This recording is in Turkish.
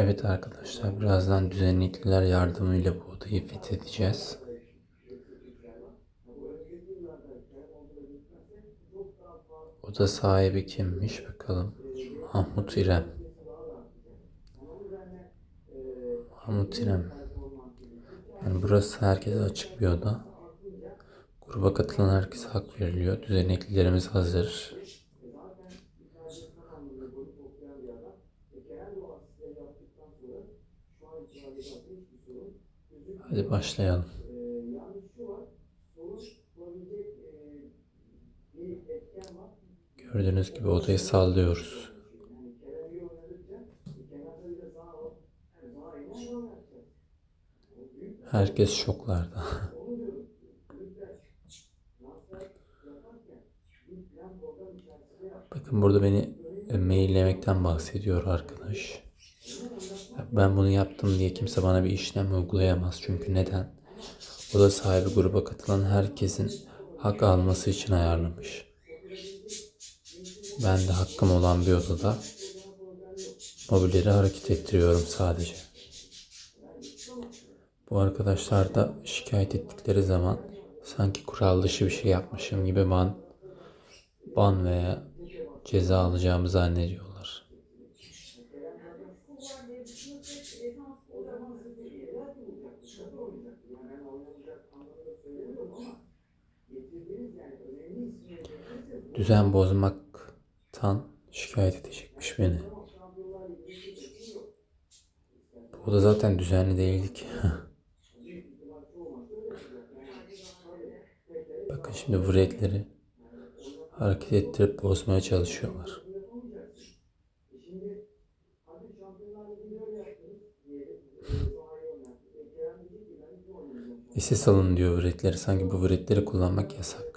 Evet arkadaşlar birazdan düzenlikliler yardımıyla bu odayı fethedeceğiz. Oda sahibi kimmiş bakalım. Mahmut İrem. Mahmut İrem. Yani burası herkese açık bir oda. Gruba katılan herkese hak veriliyor. Düzeneklilerimiz hazır. Hadi başlayalım. Gördüğünüz gibi odayı sallıyoruz. Herkes şoklarda. Bakın burada beni e, maillemekten bahsediyor arkadaş. Ben bunu yaptım diye kimse bana bir işlem uygulayamaz. Çünkü neden? Oda sahibi gruba katılan herkesin hak alması için ayarlamış. Ben de hakkım olan bir odada mobilleri hareket ettiriyorum sadece. Bu arkadaşlar da şikayet ettikleri zaman sanki kural dışı bir şey yapmışım gibi ban, ban veya ceza alacağımı zannediyorlar. Düzen bozmaktan şikayet edecekmiş beni. Bu da zaten düzenli değildi ki. Bakın şimdi bu redleri hareket ettirip bozmaya çalışıyorlar. SS alın diyor vretleri. Sanki bu vretleri kullanmak yasak.